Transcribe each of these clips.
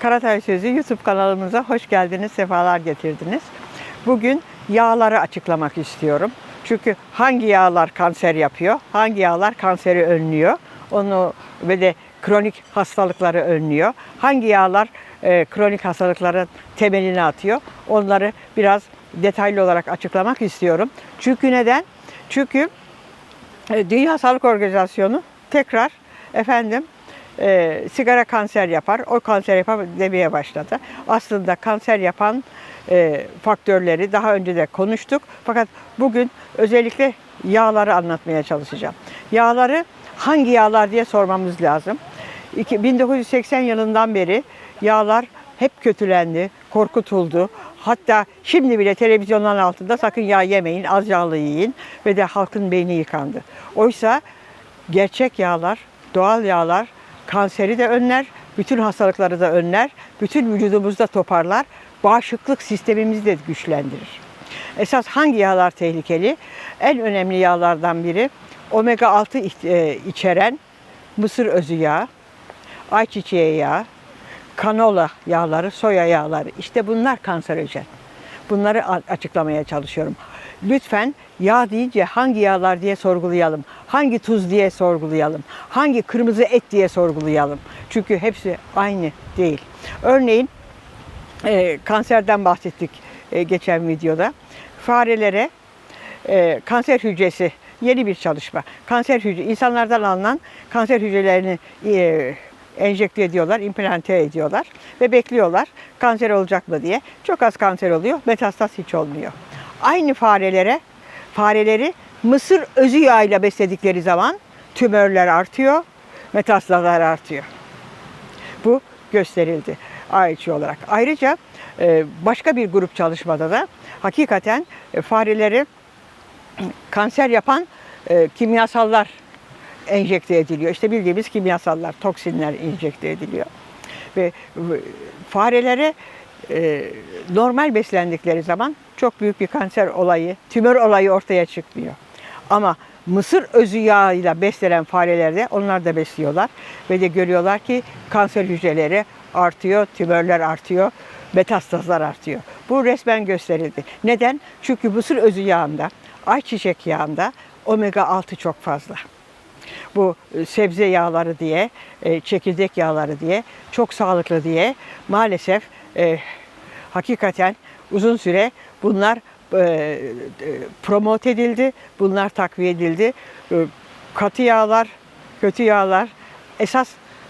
Karatay Sözü YouTube kanalımıza hoş geldiniz, sefalar getirdiniz. Bugün yağları açıklamak istiyorum. Çünkü hangi yağlar kanser yapıyor, hangi yağlar kanseri önlüyor, onu ve de kronik hastalıkları önlüyor. Hangi yağlar e, kronik hastalıkların temelini atıyor, onları biraz detaylı olarak açıklamak istiyorum. Çünkü neden? Çünkü e, Dünya Sağlık Organizasyonu tekrar efendim e, sigara kanser yapar, o kanser yapar demeye başladı. Aslında kanser yapan e, faktörleri daha önce de konuştuk. Fakat bugün özellikle yağları anlatmaya çalışacağım. Yağları hangi yağlar diye sormamız lazım. İki- 1980 yılından beri yağlar hep kötülendi, korkutuldu. Hatta şimdi bile televizyonların altında sakın yağ yemeyin, az yağlı yiyin ve de halkın beyni yıkandı. Oysa gerçek yağlar, doğal yağlar kanseri de önler, bütün hastalıkları da önler, bütün vücudumuzda toparlar, bağışıklık sistemimizi de güçlendirir. Esas hangi yağlar tehlikeli? En önemli yağlardan biri omega 6 iht- e, içeren mısır özü yağı, ayçiçeği yağı, kanola yağları, soya yağları. İşte bunlar kanserojen. Bunları açıklamaya çalışıyorum. Lütfen yağ deyince hangi yağlar diye sorgulayalım. Hangi tuz diye sorgulayalım. Hangi kırmızı et diye sorgulayalım. Çünkü hepsi aynı değil. Örneğin e, kanserden bahsettik e, geçen videoda. Farelere e, kanser hücresi yeni bir çalışma. Kanser hücre insanlardan alınan kanser hücrelerini e, enjekte ediyorlar, implante ediyorlar ve bekliyorlar kanser olacak mı diye. Çok az kanser oluyor, metastaz hiç olmuyor. Aynı farelere fareleri mısır özü yağıyla besledikleri zaman tümörler artıyor, metastazlar artıyor. Bu gösterildi AIÇ olarak. Ayrıca e, başka bir grup çalışmada da hakikaten e, fareleri kanser yapan e, kimyasallar enjekte ediliyor. İşte bildiğimiz kimyasallar, toksinler enjekte ediliyor. Ve farelere e, normal beslendikleri zaman çok büyük bir kanser olayı, tümör olayı ortaya çıkmıyor. Ama mısır özü yağıyla beslenen farelerde onlar da besliyorlar ve de görüyorlar ki kanser hücreleri artıyor, tümörler artıyor, metastazlar artıyor. Bu resmen gösterildi. Neden? Çünkü mısır özü yağında, ayçiçek yağında omega 6 çok fazla bu e, sebze yağları diye, e, çekirdek yağları diye, çok sağlıklı diye maalesef e, hakikaten uzun süre bunlar e, e, promote edildi, bunlar takviye edildi. E, katı yağlar, kötü yağlar, esas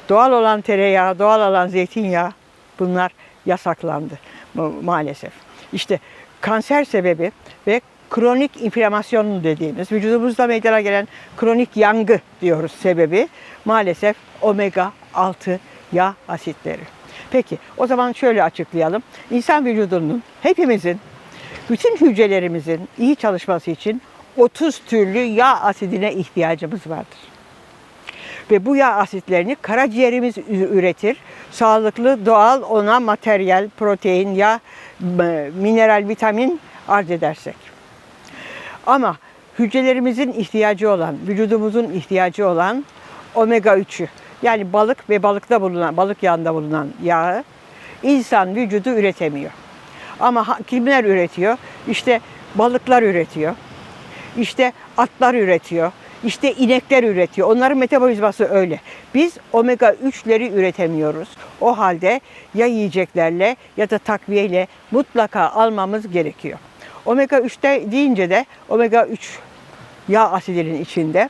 doğal olan tereyağı, doğal olan zeytinyağı bunlar yasaklandı ma- maalesef. İşte kanser sebebi ve kronik inflamasyon dediğimiz vücudumuzda meydana gelen kronik yangı diyoruz sebebi maalesef omega 6 yağ asitleri. Peki o zaman şöyle açıklayalım. İnsan vücudunun hepimizin bütün hücrelerimizin iyi çalışması için 30 türlü yağ asidine ihtiyacımız vardır ve bu yağ asitlerini karaciğerimiz üretir. Sağlıklı, doğal ona materyal, protein, yağ, mineral, vitamin arz edersek. Ama hücrelerimizin ihtiyacı olan, vücudumuzun ihtiyacı olan omega 3'ü yani balık ve balıkta bulunan, balık yağında bulunan yağı insan vücudu üretemiyor. Ama kimler üretiyor? İşte balıklar üretiyor. İşte atlar üretiyor. İşte inekler üretiyor. Onların metabolizması öyle. Biz omega 3'leri üretemiyoruz. O halde ya yiyeceklerle ya da takviyeyle mutlaka almamız gerekiyor. Omega 3'te deyince de omega 3 yağ asidinin içinde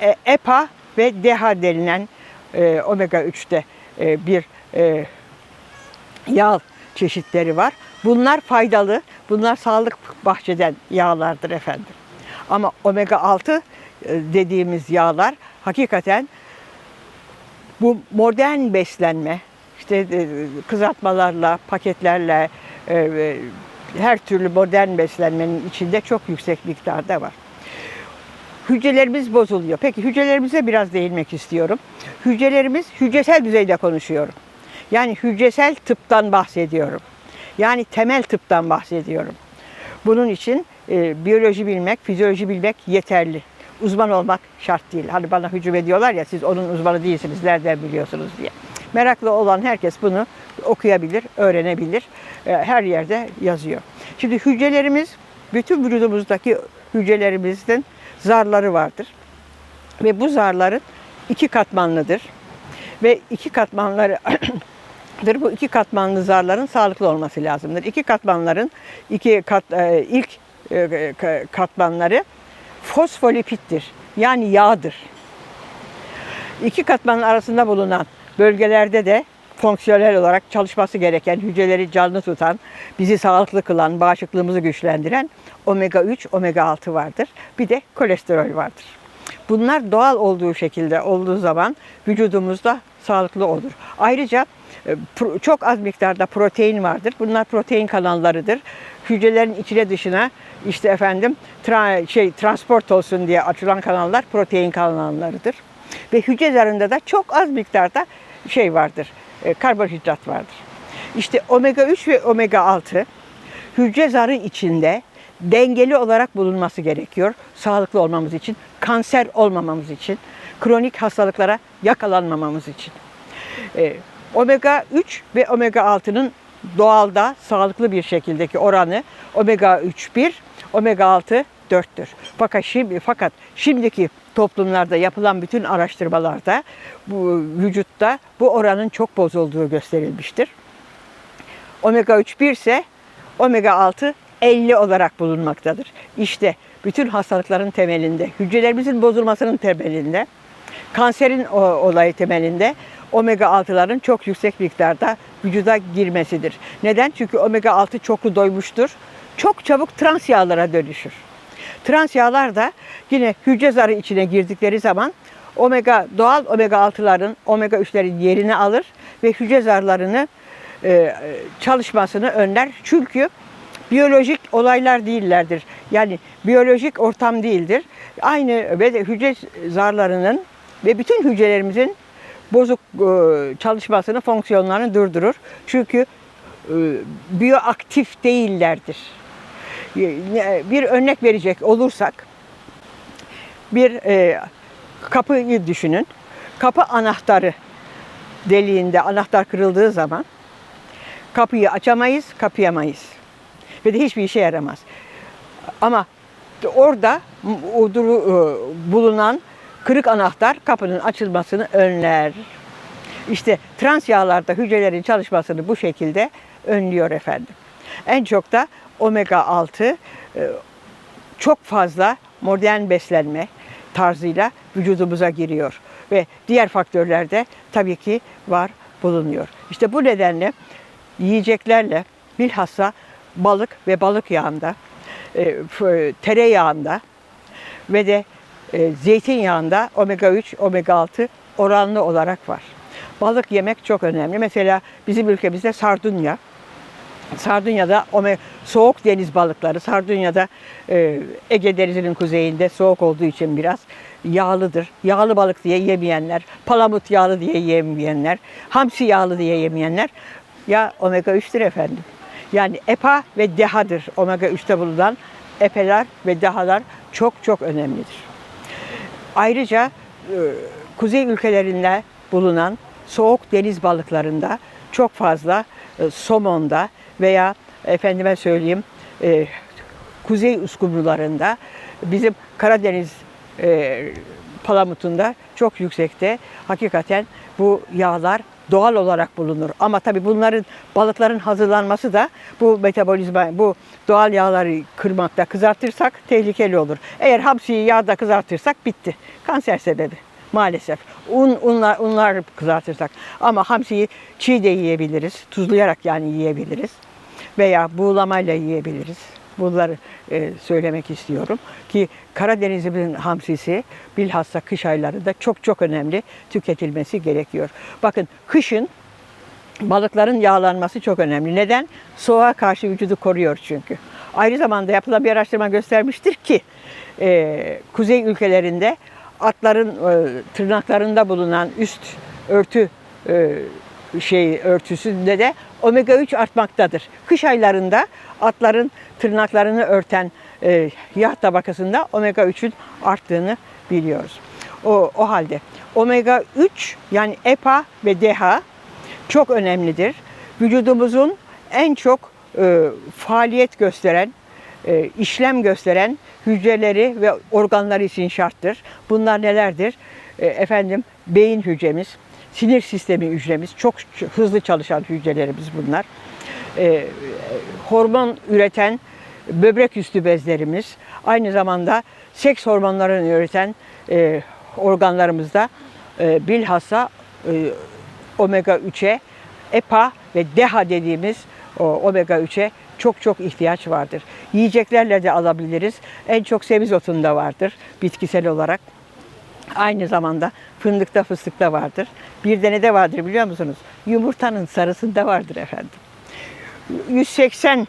e, EPA ve DHA denilen e, omega 3'te e, bir e, yağ çeşitleri var. Bunlar faydalı, bunlar sağlık bahçeden yağlardır efendim. Ama omega 6 e, dediğimiz yağlar hakikaten bu modern beslenme, işte e, kızartmalarla, paketlerle, e, her türlü modern beslenmenin içinde çok yüksek miktarda var. Hücrelerimiz bozuluyor. Peki hücrelerimize biraz değinmek istiyorum. Hücrelerimiz hücresel düzeyde konuşuyorum. Yani hücresel tıptan bahsediyorum. Yani temel tıptan bahsediyorum. Bunun için e, biyoloji bilmek, fizyoloji bilmek yeterli. Uzman olmak şart değil. Hani bana hücum ediyorlar ya siz onun uzmanı değilsiniz, nereden biliyorsunuz diye. Meraklı olan herkes bunu okuyabilir, öğrenebilir. E, Her yerde yazıyor. Şimdi hücrelerimiz, bütün vücudumuzdaki hücrelerimizin zarları vardır. Ve bu zarların iki katmanlıdır. Ve iki katmanları bu iki katmanlı zarların sağlıklı olması lazımdır. İki katmanların iki kat e, ilk e, ka- katmanları fosfolipittir. Yani yağdır. İki katmanın arasında bulunan bölgelerde de fonksiyonel olarak çalışması gereken, hücreleri canlı tutan, bizi sağlıklı kılan, bağışıklığımızı güçlendiren omega 3, omega 6 vardır. Bir de kolesterol vardır. Bunlar doğal olduğu şekilde olduğu zaman vücudumuzda sağlıklı olur. Ayrıca e, çok az miktarda protein vardır. Bunlar protein kanallarıdır. Hücrelerin içine dışına işte efendim tra- şey transport olsun diye açılan kanallar protein kanallarıdır. Ve hücre zarında da çok az miktarda şey vardır. E, karbonhidrat vardır. İşte omega 3 ve omega 6 hücre zarı içinde dengeli olarak bulunması gerekiyor. Sağlıklı olmamız için, kanser olmamamız için, kronik hastalıklara yakalanmamamız için. Ee, omega 3 ve omega 6'nın doğalda sağlıklı bir şekildeki oranı omega 3 1, omega 6 4'tür. Fakat şimdi fakat şimdiki toplumlarda yapılan bütün araştırmalarda bu vücutta bu oranın çok bozulduğu gösterilmiştir. Omega 3 1 ise omega 6 50 olarak bulunmaktadır. İşte bütün hastalıkların temelinde, hücrelerimizin bozulmasının temelinde, kanserin olayı temelinde omega 6'ların çok yüksek miktarda vücuda girmesidir. Neden? Çünkü omega 6 çoklu doymuştur. Çok çabuk trans yağlara dönüşür. Trans yağlar da yine hücre zarı içine girdikleri zaman omega doğal omega 6'ların, omega 3'lerin yerini alır ve hücre zarlarını e, çalışmasını önler. Çünkü biyolojik olaylar değillerdir. Yani biyolojik ortam değildir. Aynı ve hücre zarlarının ve bütün hücrelerimizin bozuk e, çalışmasını, fonksiyonlarını durdurur. Çünkü e, biyoaktif değillerdir. Bir örnek verecek olursak, bir e, kapıyı düşünün. Kapı anahtarı deliğinde anahtar kırıldığı zaman kapıyı açamayız, kapayamayız. Ve de hiçbir işe yaramaz. Ama orada e, bulunan kırık anahtar kapının açılmasını önler. İşte trans yağlarda hücrelerin çalışmasını bu şekilde önlüyor efendim. En çok da omega 6 e, çok fazla modern beslenme tarzıyla vücudumuza giriyor ve diğer faktörler de tabii ki var bulunuyor. İşte bu nedenle yiyeceklerle bilhassa balık ve balık yağında, e, f- tereyağında ve de e, zeytinyağında omega 3, omega 6 oranlı olarak var. Balık yemek çok önemli. Mesela bizim ülkemizde sardunya, Sardunya'da soğuk deniz balıkları, Sardunya'da e, Ege Denizi'nin kuzeyinde soğuk olduğu için biraz yağlıdır. Yağlı balık diye yemeyenler, palamut yağlı diye yemeyenler, hamsi yağlı diye yemeyenler ya omega 3'tür efendim. Yani EPA ve DHA'dır omega 3'te bulunan epeler ve DHA'lar çok çok önemlidir. Ayrıca e, kuzey ülkelerinde bulunan soğuk deniz balıklarında çok fazla somonda veya efendime söyleyeyim e, kuzey uskumrularında bizim Karadeniz e, palamutunda çok yüksekte hakikaten bu yağlar doğal olarak bulunur. Ama tabii bunların balıkların hazırlanması da bu metabolizma, bu doğal yağları kırmakta kızartırsak tehlikeli olur. Eğer hamsiyi yağda kızartırsak bitti. Kanser sebebi maalesef. Un, unlar, unlar kızartırsak. Ama hamsiyi çiğ de yiyebiliriz. Tuzlayarak yani yiyebiliriz. Veya buğulamayla yiyebiliriz. Bunları e, söylemek istiyorum ki Karadeniz'in hamsisi bilhassa kış aylarında çok çok önemli tüketilmesi gerekiyor. Bakın kışın balıkların yağlanması çok önemli. Neden? Soğuğa karşı vücudu koruyor çünkü. Ayrı zamanda yapılan bir araştırma göstermiştir ki e, kuzey ülkelerinde atların e, tırnaklarında bulunan üst örtü e, şey örtüsünde de omega 3 artmaktadır. Kış aylarında atların tırnaklarını örten e, yağ tabakasında omega 3'ün arttığını biliyoruz. O, o halde omega 3 yani EPA ve DHA çok önemlidir. Vücudumuzun en çok e, faaliyet gösteren, e, işlem gösteren hücreleri ve organları için şarttır. Bunlar nelerdir? E, efendim beyin hücremiz, sinir sistemi hücremiz, çok hızlı çalışan hücrelerimiz bunlar. E, hormon üreten böbrek üstü bezlerimiz, aynı zamanda seks hormonlarını üreten e, organlarımızda e, bilhassa e, omega 3'e, EPA ve DHA dediğimiz o omega 3'e çok çok ihtiyaç vardır. Yiyeceklerle de alabiliriz. En çok semizotunda vardır bitkisel olarak. Aynı zamanda fındıkta fıstıkta vardır. Bir de ne de vardır biliyor musunuz? Yumurtanın sarısında vardır efendim. 180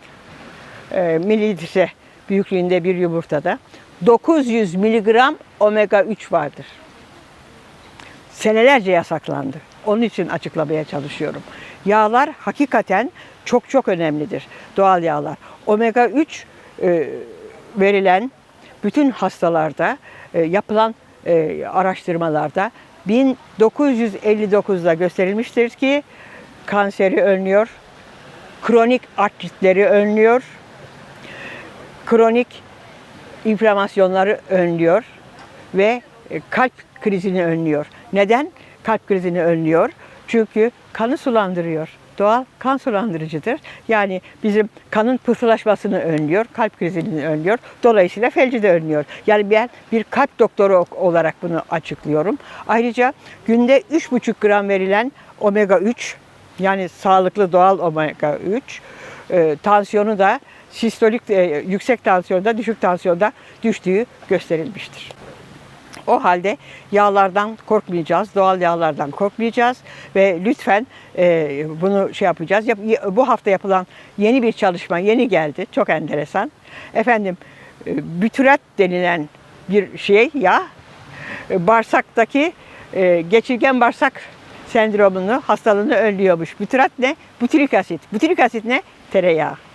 e, mililitre büyüklüğünde bir yumurtada 900 miligram omega 3 vardır. Senelerce yasaklandı. Onun için açıklamaya çalışıyorum. Yağlar hakikaten çok çok önemlidir. Doğal yağlar. Omega 3 e, verilen bütün hastalarda e, yapılan e, araştırmalarda 1959'da gösterilmiştir ki kanseri önlüyor, kronik artritleri önlüyor, kronik inflamasyonları önlüyor ve e, kalp krizini önlüyor. Neden? Kalp krizini önlüyor. Çünkü kanı sulandırıyor. Doğal kan sulandırıcıdır. Yani bizim kanın pıhtılaşmasını önlüyor, kalp krizini önlüyor. Dolayısıyla felci de önlüyor. Yani ben bir kalp doktoru ok- olarak bunu açıklıyorum. Ayrıca günde 3,5 gram verilen omega 3 yani sağlıklı doğal omega 3 e, tansiyonu da sistolik e, yüksek tansiyonda düşük tansiyonda düştüğü gösterilmiştir. O halde yağlardan korkmayacağız, doğal yağlardan korkmayacağız ve lütfen e, bunu şey yapacağız. Yap- bu hafta yapılan yeni bir çalışma yeni geldi, çok enteresan. Efendim, e, bütürat denilen bir şey yağ, e, bağırsaktaki e, geçirgen bağırsak sendromunu, hastalığını önlüyormuş. Bütürat ne? Butyrik asit. Butyrik asit ne? Tereyağı.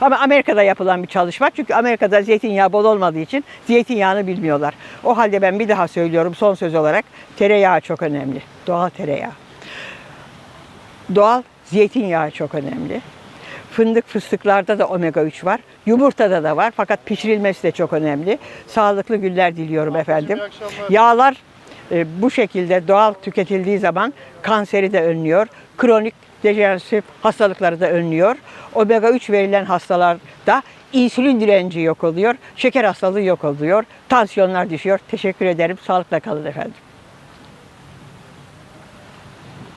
Ama Amerika'da yapılan bir çalışma. Çünkü Amerika'da zeytinyağı bol olmadığı için zeytinyağını bilmiyorlar. O halde ben bir daha söylüyorum son söz olarak. Tereyağı çok önemli. Doğal tereyağı. Doğal zeytinyağı çok önemli. Fındık fıstıklarda da omega 3 var. Yumurtada da var fakat pişirilmesi de çok önemli. Sağlıklı günler diliyorum efendim. iyi akşamlar. Yağlar e, bu şekilde doğal tüketildiği zaman kanseri de önlüyor. Kronik dejeneratif hastalıkları da önlüyor. Omega 3 verilen hastalarda insülin direnci yok oluyor. Şeker hastalığı yok oluyor. Tansiyonlar düşüyor. Teşekkür ederim. Sağlıkla kalın efendim.